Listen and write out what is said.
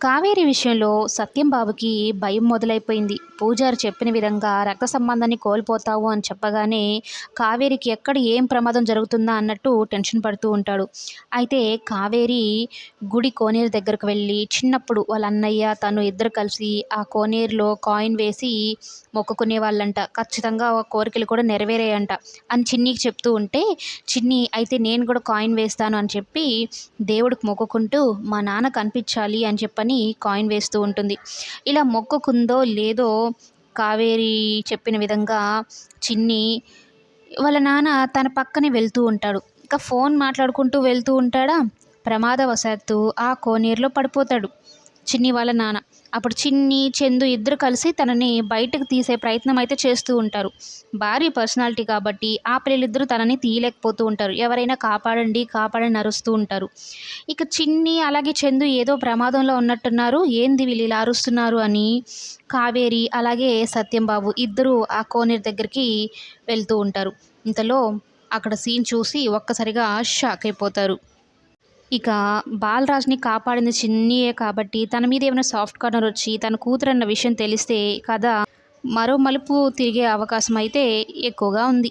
కావేరి విషయంలో సత్యం బాబుకి భయం మొదలైపోయింది. పూజారి చెప్పిన విధంగా రక్త సంబంధాన్ని కోల్పోతావు అని చెప్పగానే కావేరికి ఎక్కడ ఏం ప్రమాదం జరుగుతుందా అన్నట్టు టెన్షన్ పడుతూ ఉంటాడు. అయితే కావేరి గుడి కోనేరు దగ్గరకు వెళ్ళి చిన్నప్పుడు వాళ్ళ అన్నయ్య తను ఇద్దరు కలిసి ఆ కోనేరులో కాయిన్ వేసి మొక్కుకునే వాళ్ళంట. ఖచ్చితంగా ఆ కోరికలు కూడా నెరవేరాయంట అని చిన్నికి చెప్తూ ఉంటే చిన్ని అయితే నేను కూడా కాయిన్ వేస్తాను అని చెప్పి దేవుడికి మొక్కుకుంటూ మా నాన్న కనిపించాలి అని చెప్పని కాయిన్ వేస్తూ ఉంటుంది. ఇలా మొక్కుకుందో లేదో కావేరి చెప్పిన విధంగా చిన్ని వాళ్ళ నాన్న తన పక్కనే వెళ్తూ ఉంటాడు. ఇంకా ఫోన్ మాట్లాడుకుంటూ వెళ్తూ ఉంటాడా? ప్రమాదవశాత్తు ఆ కోనేరులో పడిపోతాడు. చిన్ని వాళ్ళ నాన్న. అప్పుడు చిన్ని చందు ఇద్దరు కలిసి తనని బయటకు తీసే ప్రయత్నం అయితే చేస్తూ ఉంటారు. భారీ పర్సనాలిటీ కాబట్టి ఆ పిల్లలిద్దరూ తనని తీయలేకపోతూ ఉంటారు. ఎవరైనా కాపాడండి కాపాడని అరుస్తూ ఉంటారు. ఇక చిన్ని అలాగే చందు ఏదో ప్రమాదంలో ఉన్నట్టున్నారు. ఏంది వీళ్ళు ఇలా అరుస్తున్నారు అని కావేరి అలాగే సత్యంబాబు ఇద్దరు ఆ కోనేరు దగ్గరికి వెళ్తూ ఉంటారు. ఇంతలో అక్కడ సీన్ చూసి ఒక్కసారిగా షాక్ అయిపోతారు. ఇక బాలరాజ్ని కాపాడింది చిన్నయే కాబట్టి తన మీద ఏమైనా సాఫ్ట్ కార్నర్ వచ్చి తన కూతురు అన్న విషయం తెలిస్తే కథ మరో మలుపు తిరిగే అవకాశం అయితే ఎక్కువగా ఉంది.